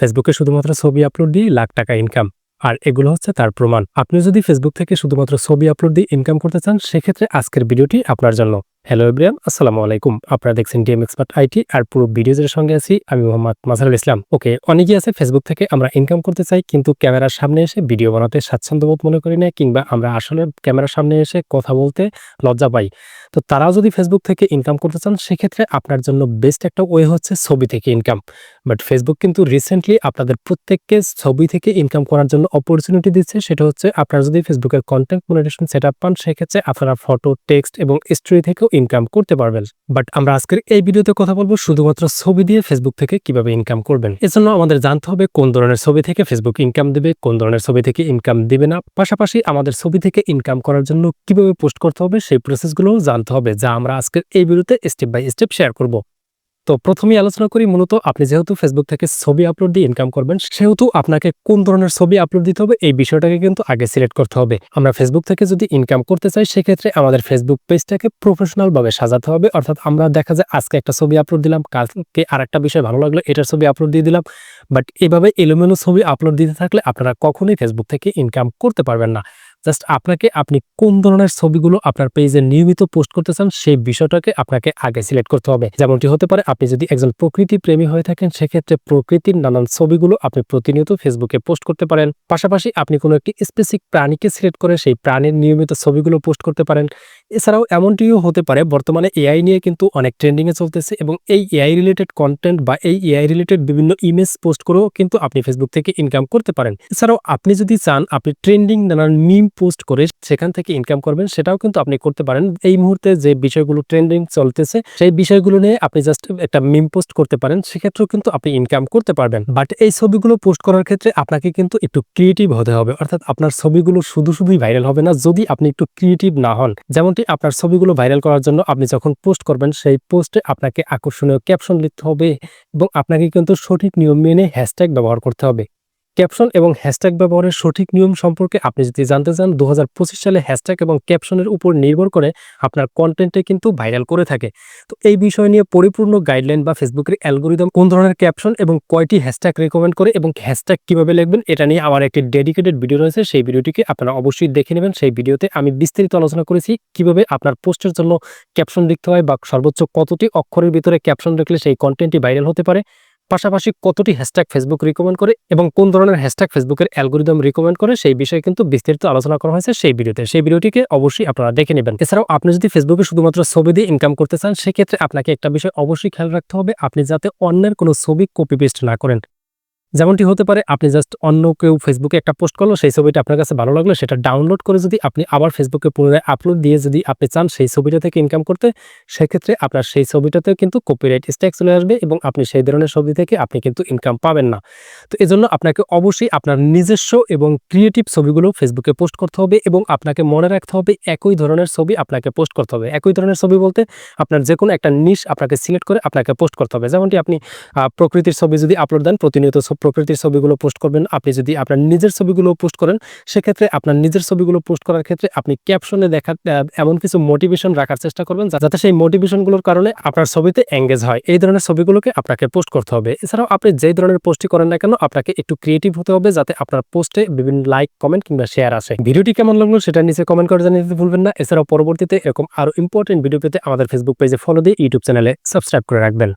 ফেসবুকে শুধুমাত্র ছবি আপলোড দিয়ে লাখ টাকা ইনকাম আর এগুলো হচ্ছে তার প্রমাণ। আপনি যদি ফেসবুক থেকে শুধুমাত্র ছবি আপলোড দিয়ে ইনকাম করতে চান, সেক্ষেত্রে আজকের ভিডিওটি আপনার জন্য। হ্যালো এভরিয়ান আসসালামু আলাইকুম আপনারা দেখছেন ডিএম এক্সপার্ট আইটি আর পুরো ভিডিওজের সঙ্গে আছি আমি মোহাম্মদ মাজারুল ইসলাম। ওকে অনেকেই আছে ফেসবুক থেকে আমরা ইনকাম করতে চাই, কিন্তু ক্যামেরার সামনে এসে ভিডিও বানাতে স্বাচ্ছন্দ্যবোধ মনে করি না, কিংবা আমরা আসলে ক্যামেরার সামনে এসে কথা বলতে লজ্জা পাই। তো তারাও যদি ফেসবুক থেকে ইনকাম করতে চান, সেক্ষেত্রে আপনার জন্য বেস্ট একটা ওয়ে হচ্ছে ছবি থেকে ইনকাম বাট ফেসবুক কিন্তু রিসেন্টলি আপনাদের প্রত্যেককে ছবি থেকে ইনকাম করার জন্য অপরচুনিটি দিচ্ছে, সেটা হচ্ছে আপনারা যদি ফেসবুকের কন্টেন্ট মনিটেশন সেট আপ পান, সেক্ষেত্রে আপনারা ফটো টেক্সট এবং স্টোরি থেকেও ইনকাম করতে পারবেন। বাট আমরা আজকের এই ভিডিওতে কথা বলব শুধুমাত্র ছবি দিয়ে ফেসবুক থেকে কীভাবে ইনকাম করবেন। এজন্য আমাদের জানতে হবে কোন ধরনের ছবি থেকে ফেসবুক ইনকাম দেবে, কোন ধরনের ছবি থেকে ইনকাম দেবে না। পাশাপাশি আমাদের ছবি থেকে ইনকাম করার জন্য কীভাবে পোস্ট করতে হবে সেই প্রসেসগুলোও জানতে হবে, যা আমরা আজকের এই ভিডিওতে স্টেপ বাই স্টেপ শেয়ার করব। তো প্রথমেই আলোচনা করি, মূলত আপনি যেহেতু ফেসবুক থেকে ছবি আপলোড দিয়ে ইনকাম করবেন, সেহেতু আপনাকে কোন ধরনের ছবি আপলোড দিতে হবে, এই বিষয়টাকে কিন্তু আগে সিলেক্ট করতে হবে। আমরা ফেসবুক থেকে যদি ইনকাম করতে চাই, সেক্ষেত্রে আমাদের ফেসবুক পেজটাকে প্রফেশনালভাবে সাজাতে হবে। অর্থাৎ আমরা দেখা যায় আজকে একটা ছবি আপলোড দিলাম, কালকে আর একটা বিষয় ভালো লাগল, এটার ছবি আপলোড দিয়ে দিলাম। বাট এভাবে এলোমেলো ছবি আপলোড দিতে থাকলে আপনারা কখনোই ফেসবুক থেকে ইনকাম করতে পারবেন না। জাস্ট আপনাকে আপনি কোন ধরনের ছবিগুলো আপনার পেজে নিয়মিত পোস্ট করতে চান, সেই বিষয়টাকে আপনাকে আগে সিলেক্ট করতে হবে। যেমনটি হতে পারে, আপনি যদি একজন প্রকৃতি প্রেমী হয়ে থাকেন, সেক্ষেত্রে প্রকৃতির নানান ছবিগুলো আপনি প্রতিনিয়ত ফেসবুকে পোস্ট করতে পারেন। পাশাপাশি আপনি কোনো একটি স্পেসিফিক প্রাণীকে সিলেক্ট করে সেই প্রাণীর নিয়মিত ছবিগুলো পোস্ট করতে পারেন। এছাড়াও এমনটিও হতে পারে, বর্তমানে এআই নিয়ে কিন্তু অনেক ট্রেন্ডিংয়ে চলতেছে এবং এই এআই রিলেটেড কন্টেন্ট বা এই এআই রিলেটেড বিভিন্ন ইমেজ পোস্ট করেও কিন্তু আপনি ফেসবুক থেকে ইনকাম করতে পারেন। এছাড়াও আপনি যদি চান, আপনি ট্রেন্ডিং নানান মিম পোস্ট করে সেখান থেকে ইনকাম করবেন, সেটাও কিন্তু আপনি করতে পারেন। এই মুহূর্তে যে বিষয়গুলো ট্রেন্ডিং চলতেছে, সেই বিষয়গুলো নিয়ে আপনি জাস্ট একটা মিম পোস্ট করতে পারেন, সেক্ষেত্রেও কিন্তু আপনি ইনকাম করতে পারবেন। বাট এই ছবিগুলো পোস্ট করার ক্ষেত্রে আপনাকে কিন্তু একটু ক্রিয়েটিভ হতে হবে, অর্থাৎ আপনার ছবিগুলো শুধু শুধুই ভাইরাল হবে না, যদি আপনি একটু ক্রিয়েটিভ না হন। যেমনটি আপনার ছবিগুলো ভাইরাল করার জন্য আপনি যখন পোস্ট করবেন, সেই পোস্টে আপনাকে আকর্ষণীয় ক্যাপশন লিখতে হবে এবং আপনাকে কিন্তু সঠিক নিয়ম মেনে হ্যাশট্যাগ ব্যবহার করতে হবে। ক্যাপশন এবং হ্যাশট্যাগ ব্যবহারের সঠিক নিয়ম সম্পর্কে আপনি যদি জানতে চান দু হাজার পঁচিশ সালে হ্যাশট্যাগ এবং ক্যাপশনের উপর নির্ভর করে আপনার কন্টেন্টে কিন্তু ভাইরাল করে থাকে। তো এই বিষয় নিয়ে পরিপূর্ণ গাইডলাইন বা ফেসবুকের অ্যালগোরিদম কোন ধরনের ক্যাপশন এবং কয়টি হ্যাশট্যাগ রেকমেন্ড করে এবং হ্যাশট্যাগ কীভাবে লিখবেন, এটা নিয়ে আমার একটি ডেডিকেটেড ভিডিও রয়েছে। সেই ভিডিওটিকে আপনারা অবশ্যই দেখে নেবেন। সেই ভিডিওতে আমি বিস্তারিত আলোচনা করেছি কীভাবে আপনার পোস্টের জন্য ক্যাপশন লিখতে হয় বা সর্বোচ্চ কতটি অক্ষরের ভিতরে ক্যাপশন লিখলে সেই কন্টেন্টটি ভাইরাল হতে পারে। পাশাপাশি কতটি হ্যাশট্যাগ ফেসবুক রিকমেন্ড করে এবং কোন ধরনের হ্যাশট্যাগ ফেসবুকের অ্যালগোরিদম রিকমেন্ড করে সেই বিষয়ে কিন্তু বিস্তারিত আলোচনা করা হয়েছে সেই ভিডিওতে। সেই ভিডিওটিকে অবশ্যই আপনারা দেখে নেবেন। এছাড়াও আপনি যদি ফেসবুকে শুধুমাত্র ছবি দিয়ে ইনকাম করতে চান, সেক্ষেত্রে আপনাকে একটা বিষয় অবশ্যই খেয়াল রাখতে হবে, আপনি যাতে অন্যের কোনো ছবি কপি পেস্ট না করেন। যেমনটি হতে পারে, আপনি জাস্ট অন্য কেউ ফেসবুকে একটা পোস্ট করল, সেই ছবিটা আপনার কাছে ভালো লাগল, সেটা ডাউনলোড করে যদি আপনি আবার ফেসবুকে পুনরায় আপলোড দিয়ে যদি আপনি চান সেই ছবিটা থেকে ইনকাম করতে, সেক্ষেত্রে আপনার সেই ছবিটাতেও কিন্তু কপিরাইট স্ট্যাক চলে আসবে এবং আপনি সেই ধরনের ছবি থেকে আপনি কিন্তু ইনকাম পাবেন না। তো এজন্য আপনাকে অবশ্যই আপনার নিজস্ব এবং ক্রিয়েটিভ ছবিগুলো ফেসবুকে পোস্ট করতে হবে এবং আপনাকে মনে রাখতে হবে একই ধরনের ছবি আপনাকে পোস্ট করতে হবে। একই ধরনের ছবি বলতে আপনার যে কোনো একটা নিশ আপনাকে সিলেক্ট করে আপনাকে পোস্ট করতে হবে। যেমনটি আপনি প্রকৃতির ছবি যদি আপলোড দেন, প্রতিনিয়ত প্রকৃতির ছবিগুলো পোস্ট করবেন। আপনি যদি আপনার নিজের ছবিগুলো পোস্ট করেন সেক্ষেত্রে আপনার নিজের ছবিগুলো পোস্ট করার ক্ষেত্রে আপনি ক্যাপশনে দেখা আহ, এমন কিছু মোটিভেশন রাখার চেষ্টা করবেন যাতে সেই মোটিভেশনগুলোর কারণে আপনার ছবিতে এঙ্গেজ হয়। এই ধরনের ছবিগুলোকে আপনাকে পোস্ট করতে হবে। এছাড়াও আপনি যেই ধরনের পোস্টই করেন না কেন আপনাকে একটু ক্রিয়েটিভ হতে হবে যাতে আপনার পোস্টে বিভিন্ন লাইক কমেন্ট কিংবা শেয়ার আসে। ভিডিওটি কেমন লাগল সেটা নিচে কমেন্ট করে জানিয়ে দিতে ভুলবেন না। এছাড়াও পরবর্তীতে এরকম আরও ইম্পর্টেন্ট ভিডিও পেতে আমাদের ফেসবুক পেজে ফলো দিয়ে ইউটিউব চ্যানেলে সাবস্ক্রাইব করে রাখবেন।